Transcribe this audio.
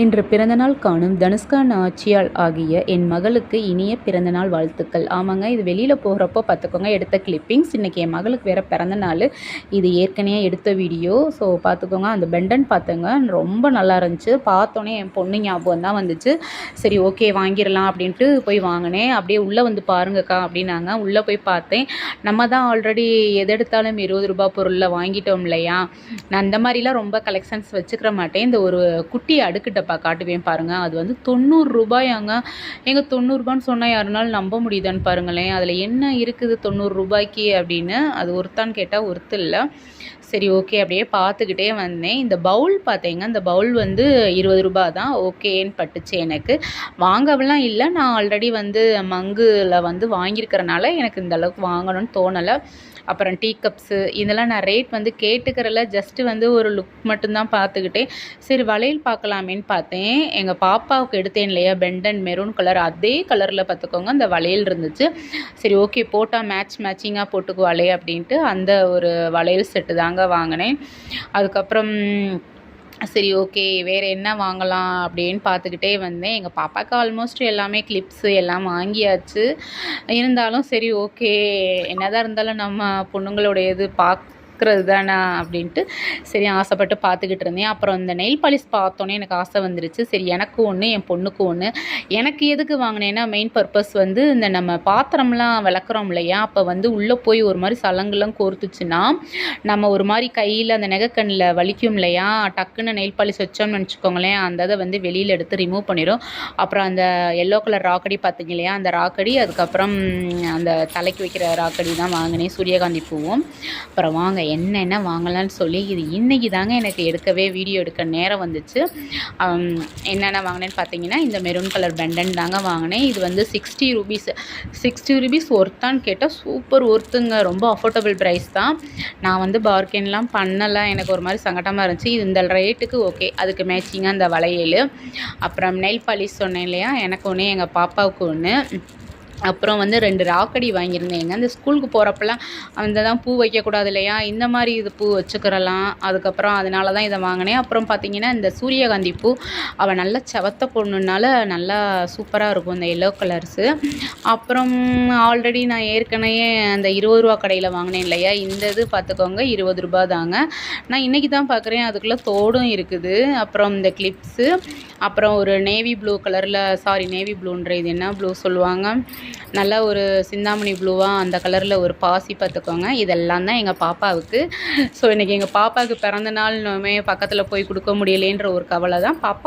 இன்று பிறந்தநாள் காணும் தனுஷ்கா நாச்சியால் ஆகிய என் மகளுக்கு இனிய பிறந்தநாள் வாழ்த்துக்கள். ஆமாங்க இது வெளியில் போகிறப்போ பார்த்துக்கோங்க எடுத்த கிளிப்பிங்ஸ் இன்றைக்கி என் மகளுக்கு வேறு பிறந்தநாள் இது ஏற்கனவே எடுத்த வீடியோ ஸோ பார்த்துக்கோங்க அந்த பெண்டன் பார்த்தோங்க ரொம்ப நல்லா இருந்துச்சு. பார்த்தோன்னே என் பொண்ணு ஞாபகம் தான் வந்துச்சு. சரி ஓகே வாங்கிடலாம் அப்படின்ட்டு போய் வாங்கினேன். அப்படியே உள்ளே வந்து பாருங்கக்கா அப்படின்னாங்க. உள்ளே போய் பார்த்தேன். நம்ம தான் ஆல்ரெடி எதெடுத்தாலும் இருபது ரூபா பொருளில் வாங்கிட்டோம் இல்லையா? நான் அந்த மாதிரிலாம் ரொம்ப கலெக்ஷன்ஸ் வச்சுக்கிற மாட்டேன். இந்த ஒரு குட்டி அடுக்கிட்ட பா காட்டுவேன் பாருங்கள் அது வந்து தொண்ணூறு ரூபாயாங்க. எங்கள் தொண்ணூறுரூபான்னு சொன்னால் யாருனாலும் நம்ப முடியுதான்னு பாருங்களேன். அதில் என்ன இருக்குது தொண்ணூறு ரூபாய்க்கு அப்படின்னு? அது ஒருத்தான்னு கேட்டால் ஒருத்து இல்லை. சரி ஓகே. அப்படியே பார்த்துக்கிட்டே வந்தேன். இந்த பவுல் பார்த்தேங்க. இந்த பவுல் வந்து இருபது ரூபா தான் ஓகேன்னு பட்டுச்சு எனக்கு. வாங்கவெல்லாம் இல்லை. நான் ஆல்ரெடி வந்து மங்குல வந்து வாங்கியிருக்கிறனால எனக்கு இந்த அளவுக்கு வாங்கணும்னு தோணலை. அப்புறம் டீ கப்ஸு இதெல்லாம் நான் ரேட் வந்து கேட்டுக்கிறல. ஜஸ்ட்டு வந்து ஒரு லுக் மட்டும்தான் பார்த்துக்கிட்டேன். சரி வளையல் பார்க்கலாமேன்னு பார்த்தேன். எங்கள் பாப்பாவுக்கு எடுத்தேன் இல்லையா? பெண்ட் அண்ட் மெரூன் கலர் அதே கலரில் பார்த்துக்கோங்க. அந்த வளையல் இருந்துச்சு. சரி ஓகே போட்டால் மேட்ச் மேட்சிங்காக போட்டுக்குவாளே அப்படின்ட்டு அந்த ஒரு வளையல் செட்டு தாங்க வாங்கினேன். அதுக்கப்புறம் சரி ஓகே வேறு என்ன வாங்கலாம் அப்படின்னு பார்த்துக்கிட்டே வந்தேன். எங்கள் பாப்பாவுக்கு ஆல்மோஸ்ட் எல்லாமே கிளிப்ஸு எல்லாம் வாங்கியாச்சு. இருந்தாலும் சரி ஓகே என்னதான் இருந்தாலும் நம்ம பொண்ணுங்களுடைய இது பாக் இருக்கிறது தானே அப்படின்ட்டு சரி ஆசைப்பட்டு பார்த்துக்கிட்டு இருந்தேன். அப்புறம் இந்த நெயில் பாலிஷ் பார்த்தோன்னே எனக்கு ஆசை வந்துருச்சு. சரி எனக்கு ஒன்று என் பொண்ணுக்கும் ஒன்று எனக்கு எதுக்கு வாங்கினேன்னா மெயின் பர்பஸ் வந்து இந்த நம்ம பாத்திரம்லாம் விளக்குறோம் இல்லையா? அப்போ வந்து உள்ளே போய் ஒரு மாதிரி சலங்குலாம் கோர்த்துச்சுன்னா நம்ம ஒரு மாதிரி கையில் அந்த நெகக்கண்ணில் வலிக்கும் இல்லையா? டக்குன்னு நெயில் பாலிஷ் வச்சோம்னு நினச்சிக்கோங்களேன் அந்த அதை வந்து வெளியில் எடுத்து ரிமூவ் பண்ணிடும் அப்புறம் அந்த எல்லோ கலர் ராக்கடி பார்த்தீங்க இல்லையா? அந்த ராக்கடி அதுக்கப்புறம் அந்த தலைக்கு வைக்கிற ராக்கடி தான் வாங்கினேன். சூரியகாந்தி பூவும். அப்புறம் வாங்க என்னென்ன வாங்கலாம்னு சொல்லி இது இன்றைக்கி தாங்க எனக்கு எடுக்கவே வீடியோ எடுக்க நேரம் வந்துச்சு. என்னென்ன வாங்கினேன்னு பார்த்தீங்கன்னா இந்த மெரூன் கலர் பெண்டன் தாங்க வாங்கினேன். இது வந்து சிக்ஸ்டி ருபீஸ் சிக்ஸ்டி ருபீஸ் ஒர்த்தான்னு கேட்டால் சூப்பர் ஒர்த்துங்க ரொம்ப அஃபோர்டபுள் ப்ரைஸ் தான். நான் வந்து பார்கென்லாம் பண்ணலை. எனக்கு ஒரு மாதிரி சங்கடமாக இருந்துச்சு. இது இந்த ரேட்டுக்கு ஓகே அதுக்கு மேட்சிங்காக அந்த வளையல். அப்புறம் நெல் பாலிஷ் சொன்னேன் இல்லையா? எனக்கு ஒன்று எங்கள் பாப்பாவுக்கு ஒன்று அப்புறம் வந்து ரெண்டு ராக்கடி வாங்கியிருந்தேங்க. அந்த ஸ்கூலுக்கு போகிறப்பெல்லாம் அந்த தான் பூ வைக்கக்கூடாது இல்லையா? இந்த மாதிரி இது பூ வச்சுக்கிறலாம். அதுக்கப்புறம் அதனால தான் இதை வாங்கினேன். அப்புறம் பார்த்திங்கன்னா இந்த சூரியகாந்தி பூ அவள் நல்லா செவத்த பொண்ணுனால நல்லா சூப்பராக இருக்கும் இந்த எல்லோ கலர்ஸு அப்புறம் ஆல்ரெடி நான் ஏற்கனவே அந்த இருபது ரூபா கடையில் வாங்கினேன் இல்லையா? இந்த இது பார்த்துக்கோங்க இருபது ரூபா தாங்க. நான் இன்றைக்கி தான் பார்க்குறேன் அதுக்குள்ளே தோடும் இருக்குது. அப்புறம் இந்த கிளிப்ஸு அப்புறம் ஒரு நேவி ப்ளூ கலரில் சாரி நேவி ப்ளூன்ற இது என்ன ப்ளூ சொல்லுவாங்க? நல்லா ஒரு சிந்தாமணி ப்ளூவாக அந்த கலரில் ஒரு பாசி பார்த்துக்கோங்க. இதெல்லாம் தான் எங்கள் பாப்பாவுக்கு. ஸோ இன்றைக்கி எங்கள் பாப்பாவுக்கு பிறந்த நாள்னுமே பக்கத்தில் போய் கொடுக்க முடியலேன்ற ஒரு கவலை தான் பாப்பா